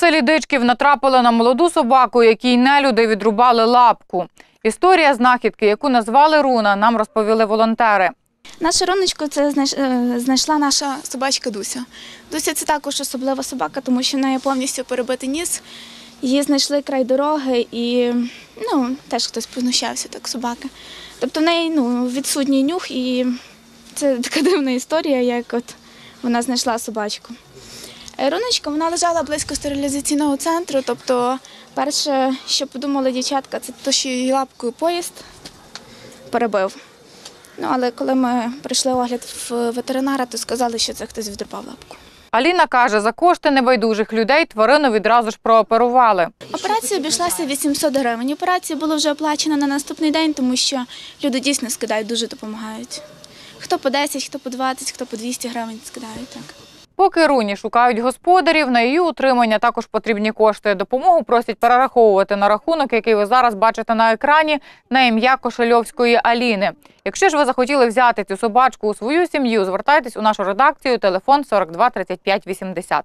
селі Дичків натрапили на молоду собаку, якій нелюди відрубали лапку. Історія знахідки, яку назвали Руна, нам розповіли волонтери. Нашу роночку це е, знайшла наша собачка Дуся. Дуся це також особлива собака, тому що в неї повністю перебитий ніс. Її знайшли край дороги і ну, теж хтось понущався так собаки. Тобто в неї ну, відсутній нюх, і це така дивна історія, як от вона знайшла собачку. Руночка вона лежала близько стерилізаційного центру. Тобто, перше, що подумали дівчатка, це те, що її лапкою поїзд перебив. Ну, але коли ми прийшли огляд в ветеринара, то сказали, що це хтось відрубав лапку. Аліна каже, за кошти небайдужих людей тварину відразу ж прооперували. Операція обійшлася 800 гривень. Операція була вже оплачена на наступний день, тому що люди дійсно скидають, дуже допомагають. Хто по 10, хто по 20, хто по 200 гривень скидають. Так. Поки руні шукають господарів, на її утримання також потрібні кошти. Допомогу просять перераховувати на рахунок, який ви зараз бачите на екрані, на ім'я Кошельовської Аліни. Якщо ж ви захотіли взяти цю собачку у свою сім'ю, звертайтесь у нашу редакцію. Телефон 42 35 80.